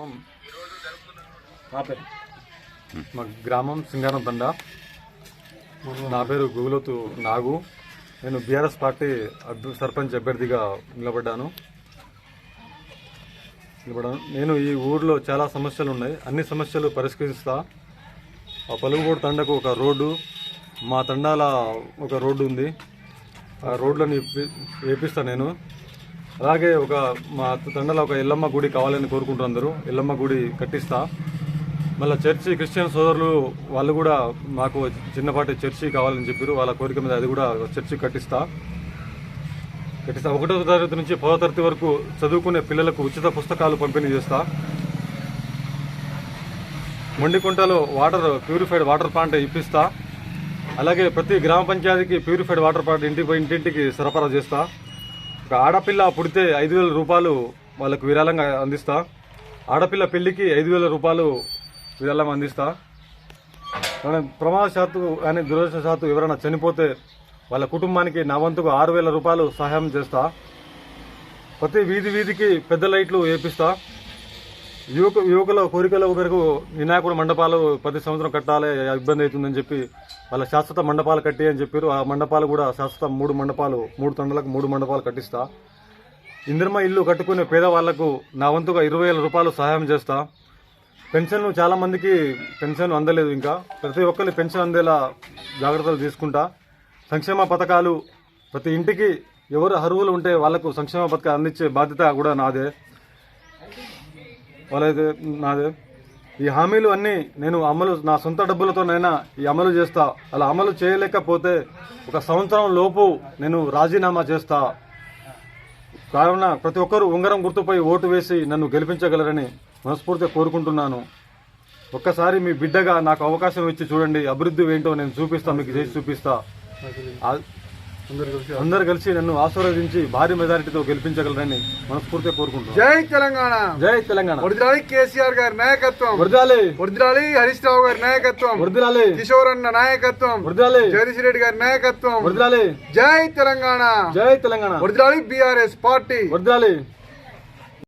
గ్రామం. నా పేరు మా గ్రామం సింగారం తండ నా పేరు గుగులతు నాగు. నేను బీఆర్ఎస్ పార్టీ అభ్య సర్పంచ్ అభ్యర్థిగా నిలబడ్డాను. నిలబడ్డాను. నేను ఈ ఊర్లో చాలా సమస్యలు ఉన్నాయి. అన్ని సమస్యలు పరిష్కరిస్తా. ఆ పలుగుగోడు తండకు ఒక రోడ్డు. మా తండాల ఒక రోడ్డు ఉంది. ఆ రోడ్లని ఇప్పి- వేపిస్తా నేను. అలాగే ఒక మా తండలో ఒక ఎల్లమ్మ గుడి కావాలని కోరుకుంటారు అందరూ. ఎల్లమ్మ గుడి కట్టిస్తా. మళ్ళీ చర్చి క్రిస్టియన్ సోదరులు వాళ్ళు కూడా మాకు చిన్నపాటి చర్చి కావాలని చెప్పారు వాళ్ళ కోరిక మీద అది కూడా చర్చి కట్టిస్తా. కట్టిస్తా. ఒకటో తరగతి నుంచి పదో తరగతి వరకు చదువుకునే పిల్లలకు ఉచిత పుస్తకాలు పంపిణీ చేస్తా. మొండికుంటలో వాటర్ ప్యూరిఫైడ్ వాటర్ ప్లాంట్ ఇప్పిస్తా. అలాగే ప్రతి గ్రామ పంచాయతీకి ప్యూరిఫైడ్ వాటర్ ప్లాంట్ ఇంటికి ఇంటింటికి సరఫరా చేస్తా. ఒక ఆడపిల్ల పుడితే ఐదు వేల రూపాయలు వాళ్ళకు విరాళంగా అందిస్తా. ఆడపిల్ల పెళ్ళికి ఐదు వేల రూపాయలు విరాళం అందిస్తా. మనం ప్రమాదశాత్తు కానీ దురదృష్టశాత్తు ఎవరైనా చనిపోతే వాళ్ళ కుటుంబానికి నా వంతుకు ఆరు వేల రూపాయలు సహాయం చేస్తా. ప్రతి వీధి వీధికి పెద్ద లైట్లు వేపిస్తా. యువక యువకుల కోరికల మేరకు వినాయకుడు మండపాలు ప్రతి సంవత్సరం కట్టాలి ఇబ్బంది అవుతుందని చెప్పి వాళ్ళ శాశ్వత మండపాలు కట్టి అని చెప్పారు. ఆ మండపాలు కూడా శాశ్వత మూడు మండపాలు మూడు తండలకు మూడు మండపాలు కట్టిస్తా. ఇందిరమ్మ ఇల్లు కట్టుకునే పేదవాళ్ళకు నా వంతుగా ఇరవై వేల రూపాయలు సహాయం చేస్తా. పెన్షన్ చాలామందికి పెన్షన్ అందలేదు ఇంకా. ప్రతి ఒక్కరి పెన్షన్ అందేలా జాగ్రత్తలు తీసుకుంటా. సంక్షేమ పథకాలు ప్రతి ఇంటికి ఎవరు అర్హులు ఉంటే వాళ్ళకు సంక్షేమ పథకాలు అందించే బాధ్యత కూడా నాదే. వాళ్ళైతే నాదే. ఈ హామీలు అన్నీ నేను అమలు నా సొంత డబ్బులతోనైనా ఈ అమలు చేస్తా. అలా అమలు చేయలేకపోతే ఒక సంవత్సరం లోపు నేను రాజీనామా చేస్తా. కావున ప్రతి ఒక్కరూ ఉంగరం గుర్తుపై ఓటు వేసి నన్ను గెలిపించగలరని మనస్ఫూర్తిగా కోరుకుంటున్నాను. ఒక్కసారి మీ బిడ్డగా నాకు అవకాశం ఇచ్చి చూడండి అభివృద్ధి ఏంటో నేను చూపిస్తా మీకు చేసి చూపిస్తా. అందరు కలిసి నన్ను ఆశీర్వదించి భారీ మెజారిటీతో గెలిపించగలరని మనస్ఫూర్తిగా కోరుకుంటున్నాను జై తెలంగాణ. జై తెలంగాణ. వడిదిరాలి కేసీఆర్ గారి నాయకత్వం. వరదాలి వడిదిరాలి హరీష్ రావు గారి నాయకత్వం. వరదాలి కిషోర్ అన్న నాయకత్వం. వరదాలి జగదీష్ రెడ్డి గారి నాయకత్వం. వరదాలి జై తెలంగాణ. జై తెలంగాణ. వడిదిరాలి బీఆర్ఎస్ పార్టీ. వరదాలి